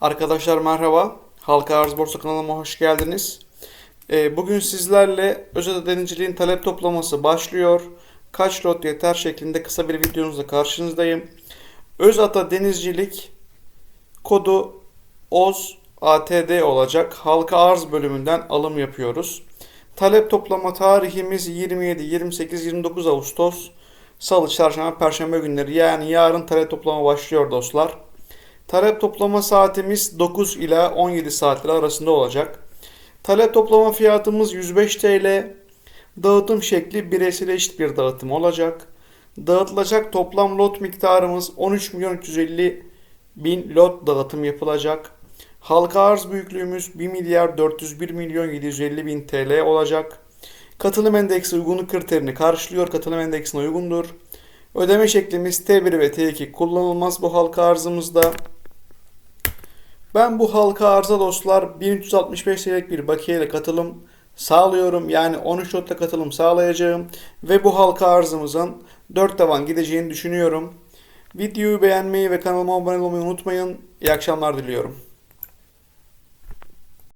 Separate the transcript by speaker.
Speaker 1: Arkadaşlar merhaba. Halka Arz Borsa kanalıma hoş geldiniz. Ee, Bugün sizlerle özel denizciliğin talep toplaması başlıyor. Kaç lot yeter şeklinde kısa bir videonuzla karşınızdayım. Özata Denizcilik kodu OZ ATD olacak. Halka arz bölümünden alım yapıyoruz. Talep toplama tarihimiz 27, 28, 29 Ağustos. Salı, çarşamba, perşembe günleri yani yarın talep toplama başlıyor dostlar. Talep toplama saatimiz 9 ila 17 saatler arasında olacak. Talep toplama fiyatımız 105 TL. Dağıtım şekli bireysel eşit bir dağıtım olacak. Dağıtılacak toplam lot miktarımız 13 milyon 350 bin lot dağıtım yapılacak. Halka arz büyüklüğümüz 1 milyar 401 milyon 750 bin TL olacak. Katılım endeksi uygunluk kriterini karşılıyor. Katılım endeksine uygundur. Ödeme şeklimiz T1 ve T2 kullanılmaz bu halka arzımızda. Ben bu halka arza dostlar 1365 TL'lik bir bakiyeyle katılım sağlıyorum. Yani 13 lotta katılım sağlayacağım. Ve bu halka arzımızın 4 tavan gideceğini düşünüyorum. Videoyu beğenmeyi ve kanalıma abone olmayı unutmayın. İyi akşamlar diliyorum.